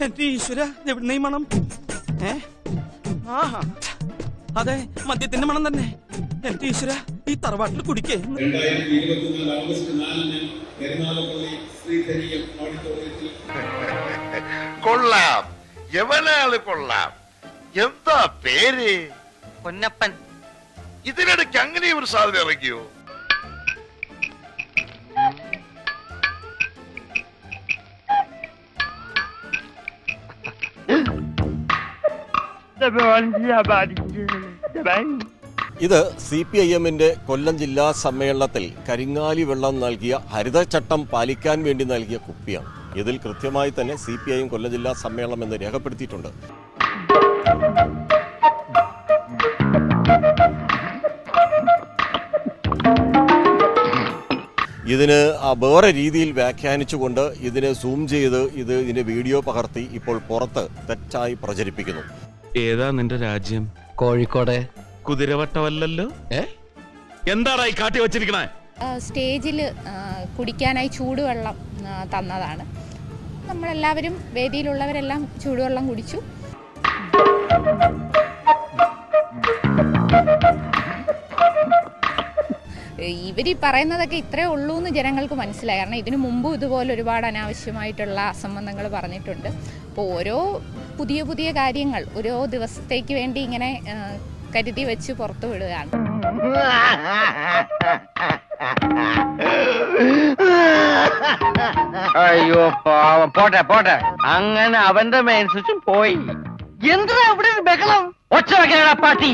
എന്റെ ഈശ്വര എവിടെ ഈ മണം. ഏ? ആഹാ. അതെ മദ്യത്തിന്റെ മണം തന്നെ. എന്റെ ഈശ്വര ഈ തറവാട്ടിൽ കുടിക്കേ. കൊള്ളാം. എവനാൾ കൊള്ളാം? എന്താ പേര്? പൊന്നപ്പൻ. ഇതിനിടയ്ക്ക് അങ്ങനെ ഒരു സാധനം ഇറങ്ങിയോ? ഇത് സി പി ഐ എമ്മിന്റെ കൊല്ലം ജില്ലാ സമ്മേളനത്തിൽ കരിങ്ങാലി വെള്ളം നൽകിയ ഹരിതചട്ടം പാലിക്കാൻ വേണ്ടി നൽകിയ കുപ്പിയാണ്. ഇതിൽ കൃത്യമായി തന്നെ C P I M Kollam ജില്ലാ സമ്മേളനം എന്ന് രേഖപ്പെടുത്തിയിട്ടുണ്ട്. ഇതിന് വേറെ രീതിയിൽ വ്യാഖ്യാനിച്ചുകൊണ്ട് ഇതിനെ സൂം ചെയ്ത് ഇത് ഇതിന്റെ വീഡിയോ പകർത്തി ഇപ്പോൾ പുറത്ത് തെറ്റായി പ്രചരിപ്പിക്കുന്നു. ഏതാ നിന്റെ രാജ്യം? കോഴിക്കോട്. കുതിരവട്ടമല്ലല്ലോ? ഏ? എന്താടാ ഈ കാട്ടി വെച്ചിരിക്കണേ? സ്റ്റേജിൽ കുടിക്കാനായി ചൂടുവെള്ളം തന്നതാണ്. നമ്മളെല്ലാവരും വേദിയിലുള്ളവരെല്ലാം ചൂടുവെള്ളം കുടിച്ചു. ഇവർ ഈ പറയുന്നതൊക്കെ ഇത്രേ ഉള്ളൂ എന്ന് ജനങ്ങൾക്ക് മനസ്സിലായി. കാരണം ഇതിനു മുമ്പും ഇതുപോലെ ഒരുപാട് അനാവശ്യമായിട്ടുള്ള അസംബന്ധങ്ങൾ പറഞ്ഞിട്ടുണ്ട്. അപ്പോൾ ഓരോ പുതിയ പുതിയ കാര്യങ്ങൾ ഓരോ ദിവസത്തേക്ക് വേണ്ടി ഇങ്ങനെ കരുതി വെച്ച് പുറത്തു വിടുകയാണ്. അയ്യോ പാവം. പോട്ടെ പോട്ടെ. അങ്ങനെ അവന്റെ മേൽ സ്വിച്ചും പോയി. എന്താ ഒരു ബഹളം? ഒച്ച വെക്കണ പാട്ടി.